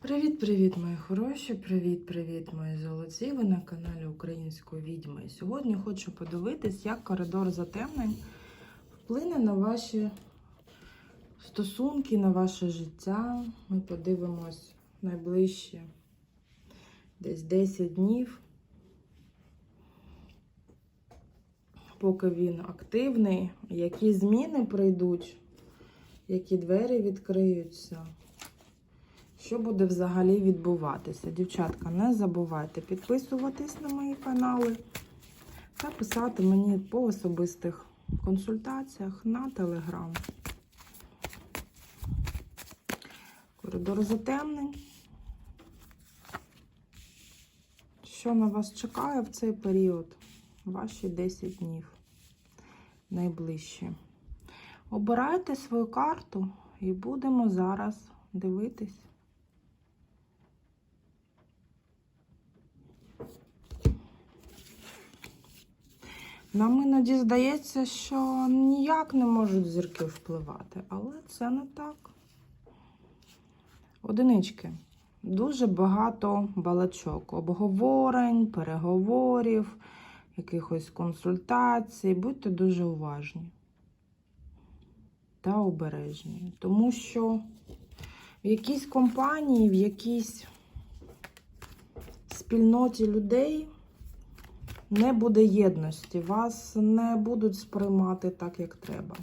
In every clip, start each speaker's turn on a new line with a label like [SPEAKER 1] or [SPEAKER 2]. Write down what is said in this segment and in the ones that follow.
[SPEAKER 1] Привіт-привіт, мої хороші! Привіт-привіт, мої золоті! Ви на каналі Української відьми. Сьогодні хочу подивитись, як коридор затемнень вплине на ваші стосунки, на ваше життя. Ми подивимось найближче десь 10 днів, поки він активний, які зміни прийдуть, які двері відкриються. Що буде взагалі відбуватися? Дівчатка, не забувайте підписуватись на мої канали та писати мені по особистих консультаціях на телеграм. Коридор затемнень. Що на вас чекає в цей період? Ваші 10 днів найближчі. Обирайте свою карту і будемо зараз дивитись. Нам іноді здається, що ніяк не можуть зірки впливати, але це не так. Одинички. Дуже багато балачок, обговорень, переговорів, якихось консультацій. Будьте дуже уважні та обережні. Тому що в якійсь компанії, в якійсь спільноті людей не буде єдності, вас не будуть сприймати так, як треба.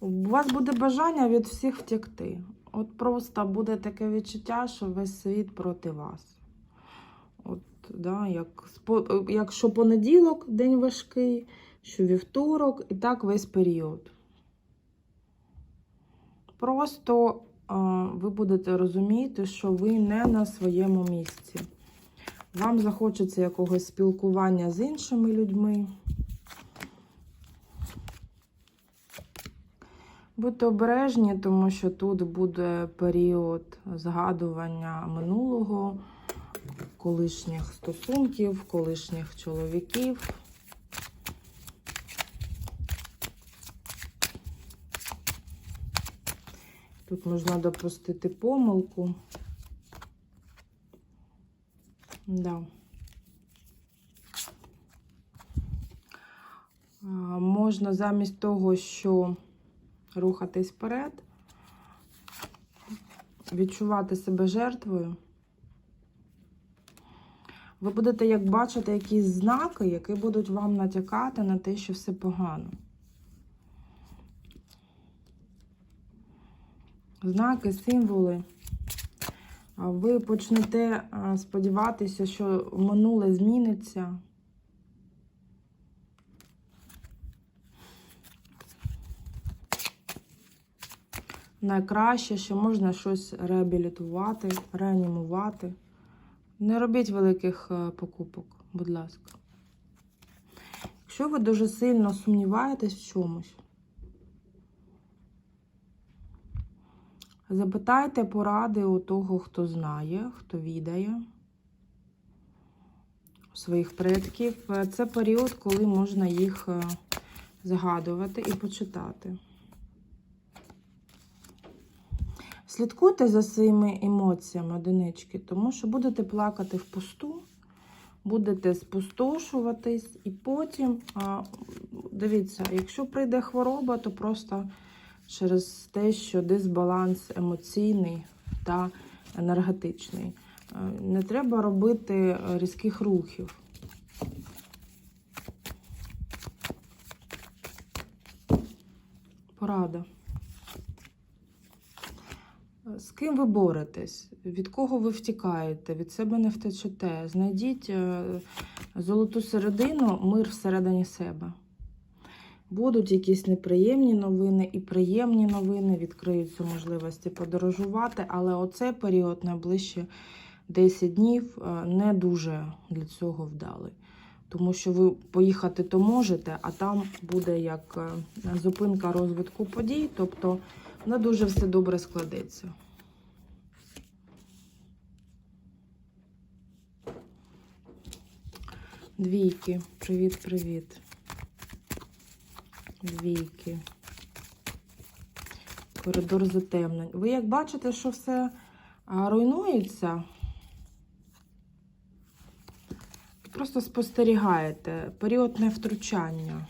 [SPEAKER 1] У вас буде бажання від всіх втекти. От просто буде таке відчуття, що весь світ проти вас. От, да, як, якщо понеділок день важкий, що вівторок, і так весь період. Просто ви будете розуміти, що ви не на своєму місці. Вам захочеться якогось спілкування з іншими людьми. Будьте обережні, тому що тут буде період згадування минулого, колишніх стосунків, колишніх чоловіків. Тут можна допустити помилку. Да. Можна замість того, що рухатись вперед, відчувати себе жертвою. Ви будете як бачити якісь знаки, які будуть вам натякати на те, що все погано. Знаки, символи. Ви почнете сподіватися, що минуле зміниться. Найкраще, що можна щось реабілітувати, реанімувати. Не робіть великих е, покупок, будь ласка. Якщо ви дуже сильно сумніваєтесь в чомусь, Запитайте поради у того, хто знає, хто відає своїх предків. Це період, коли можна їх е, згадувати і почитати. Слідкуйте за своїми емоціями, одинички, тому що будете плакати впусту, будете спустошуватись, і потім, дивіться, якщо прийде хвороба, то просто через те, що дисбаланс емоційний та енергетичний. Е, Не треба робити різких рухів. Порада. З ким ви боретесь? Від кого ви втікаєте? Від себе не втечете. Знайдіть е, золоту середину, мир всередині себе. Будуть якісь неприємні новини і приємні новини, відкриються можливості подорожувати, але оцей період найближчі 10 днів е, не дуже для цього вдалий. Тому що ви поїхати то можете, а там буде як е, зупинка розвитку подій, тобто не дуже все добре складеться. Двійки, привіт-привіт. Двійки. Коридор затемнень. Ви як бачите, що все руйнується? Просто спостерігаєте період невтручання.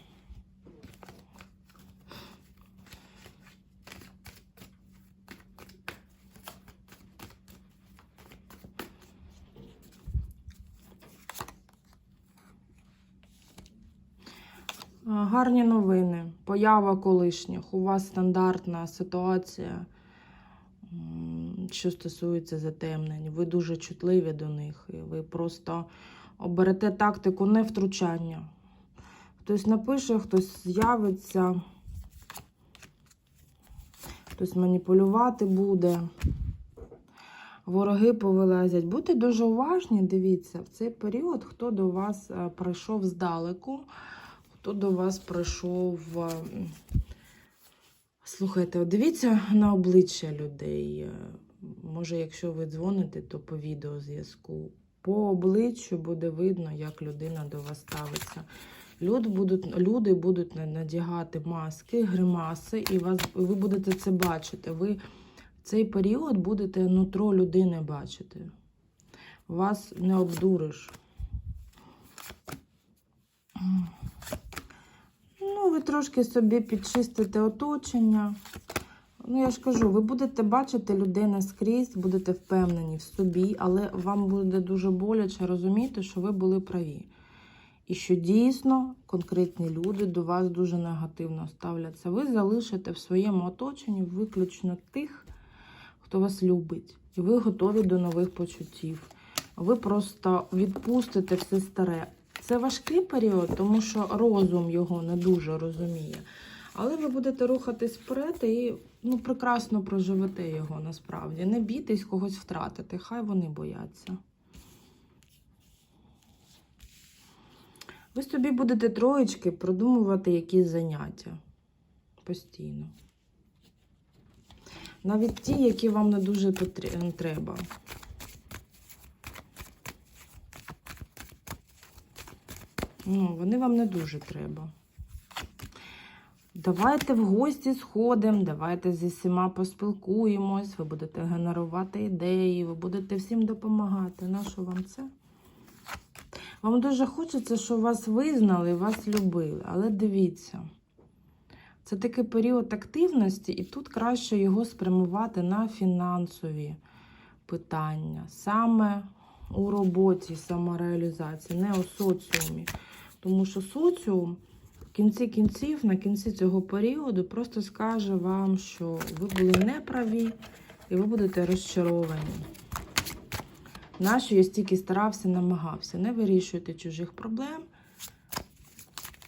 [SPEAKER 1] Гарні новини. Поява колишніх. У вас стандартна ситуація, що стосується затемнень. Ви дуже чутливі до них. І ви просто оберете тактику невтручання. Хтось напише, хтось з'явиться, хтось маніпулювати буде. Вороги повилазять. Будьте дуже уважні, дивіться, в цей період, хто до вас е, прийшов здалеку, хто до вас прийшов. е, Слухайте, дивіться на обличчя людей. Е, Може, якщо ви дзвоните, то по відеозв'язку. По обличчю буде видно, як людина до вас ставиться. Люди будуть, люди будуть надягати маски, гримаси, і вас, ви будете це бачити. Ви в цей період будете нутро людини бачити. Вас не обдуриш. Ну, ви трошки собі підчистите оточення. Ну, я ж кажу, ви будете бачити людину скрізь, будете впевнені в собі, але вам буде дуже боляче розуміти, що ви були праві. І що дійсно конкретні люди до вас дуже негативно ставляться. Ви залишите в своєму оточенні виключно тих, хто вас любить. І ви готові до нових почуттів. Ви просто відпустите все старе. Це важкий період, тому що розум його не дуже розуміє. Але ви будете рухатись вперед і ну, прекрасно проживете його насправді. Не бійтесь когось втратити, хай вони бояться. Ви собі будете троєчки продумувати якісь заняття постійно. Навіть ті, які вам не дуже потрі- треба. Ну, вони вам не дуже треба. Давайте в гості сходимо, давайте зі всіма поспілкуємось, ви будете генерувати ідеї, ви будете всім допомагати. Нащо вам це? Вам дуже хочеться, щоб вас визнали, вас любили. Але дивіться, це такий період активності, і тут краще його спрямувати на фінансові питання. Саме у роботі, самореалізації, не у соціумі. Тому що соціум в кінці кінців, на кінці цього періоду, просто скаже вам, що ви були неправі і ви будете розчаровані. Нащо я стільки старався, намагався. Не вирішуйте чужих проблем,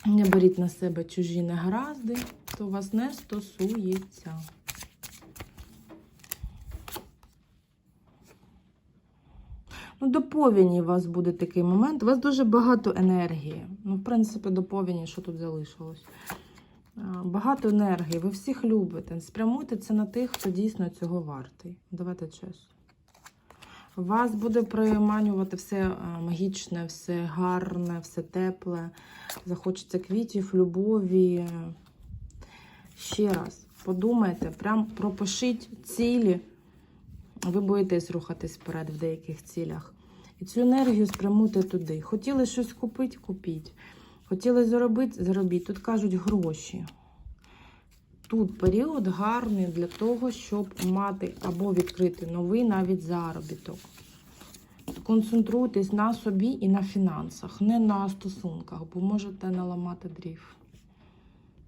[SPEAKER 1] не беріть на себе чужі негаразди, то вас не стосується. Ну, до повені у вас буде такий момент. У вас дуже багато енергії. Ну, в принципі, до повені, що тут залишилось. Багато енергії, ви всіх любите. Спрямуйте це на тих, хто дійсно цього вартий. Давайте чесно. Вас буде приманювати все магічне, все гарне, все тепле. Захочеться квітів, любові. Ще раз подумайте, прям пропишіть цілі. Ви боїтесь рухатись вперед в деяких цілях. І цю енергію спрямуйте туди. Хотіли щось купити, купіть. Хотіли заробити, заробіть. Тут кажуть гроші. Тут період гарний для того, щоб мати або відкрити новий навіть заробіток. Концентруйтесь на собі і на фінансах, не на стосунках, бо можете наламати дрів.